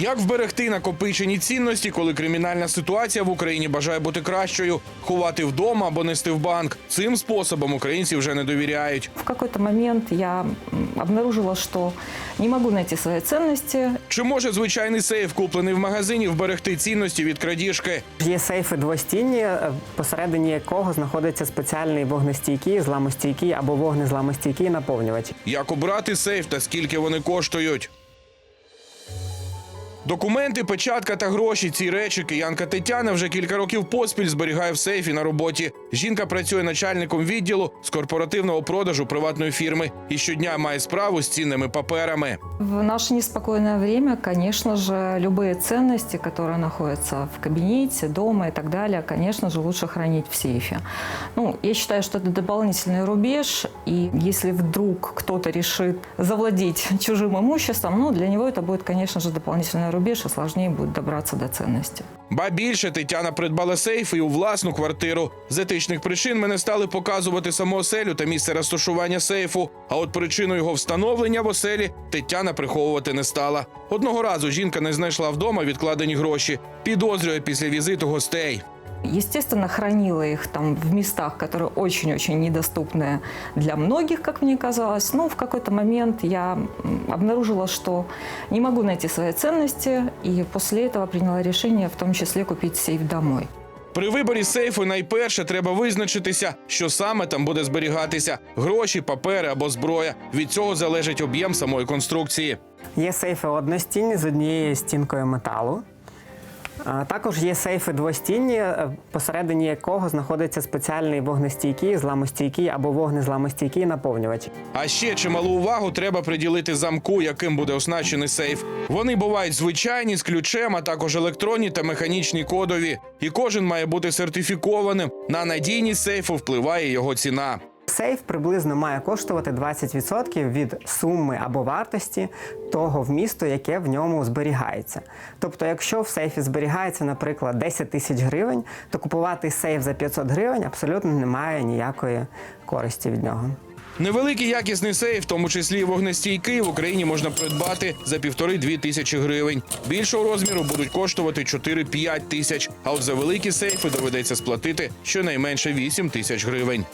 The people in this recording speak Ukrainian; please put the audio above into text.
Як вберегти накопичені цінності, коли кримінальна ситуація в Україні бажає бути кращою? Ховати вдома або нести в банк. Цим способом українці вже не довіряють. В какой-то момент я обнаружила, что не могу найти свои ценности. Чи може звичайний сейф, куплений в магазині, вберегти цінності від крадіжки? Є сейфи двостінні, е, посередині якого знаходиться спеціальний вогнестійкий, зламостійкий або вогнезламостійкий наповнювач. Як обрати сейф та скільки вони коштують? Документи, печатка та гроші. Ці речі киянка Тетяна вже кілька років поспіль зберігає в сейфі на роботі. Жінка працює начальником відділу з корпоративного продажу приватної фірми і щодня має справу з цінними паперами. В наше неспокойное время, конечно же, любые ценности, которые находятся в кабинете, дома и так далее, конечно же, лучше хранить в сейфе. Ну, я считаю, что это дополнительный рубеж, и если вдруг кто-то решит завладеть чужим имуществом, ну, для него это будет, конечно же, дополнительный рубеж, и сложнее будет добраться до ценности. Ба більше Тетяна придбала сейф і у власну квартиру. З етичних причин мене стали показувати саму оселю та місце розташування сейфу. А от причину його встановлення в оселі Тетяна приховувати не стала. Одного разу жінка не знайшла вдома відкладені гроші. Підозрює після візиту гостей. Естественно, хранила их там в местах, которые очень-очень недоступны для многих, как мне казалось. Но в какой-то момент я м, обнаружила, что не могу найти свои ценности, и после этого приняла решение в том числе купить сейф домой. При виборі сейфу найперше треба визначитися, що саме там буде зберігатися: гроші, папери або зброя. Від цього залежить об'єм самої конструкції. Є сейфи одностінні з однією стінкою металу. Також є сейфи двостінні, е, посередині якого знаходиться спеціальний вогнестійкий, зламостійкий або вогнезламостійкий наповнювач. А ще чималу увагу треба приділити замку, яким буде оснащений сейф. Вони бувають звичайні з ключем, а також електронні та механічні кодові. І кожен має бути сертифікованим. На надійність сейфу впливає його ціна. Сейф приблизно має коштувати 20% від суми або вартості того вмісту, яке в ньому зберігається. Тобто, якщо в сейфі зберігається, наприклад, 10 тисяч гривень, то купувати сейф за 500 гривень абсолютно немає ніякої користі від нього. Невеликий якісний сейф, в тому числі і вогнестійкий, в Україні можна придбати за півтори-дві тисячі гривень. Більшого розміру будуть коштувати 4-5 тисяч. А от за великі сейфи доведеться сплатити щонайменше 8 тисяч гривень.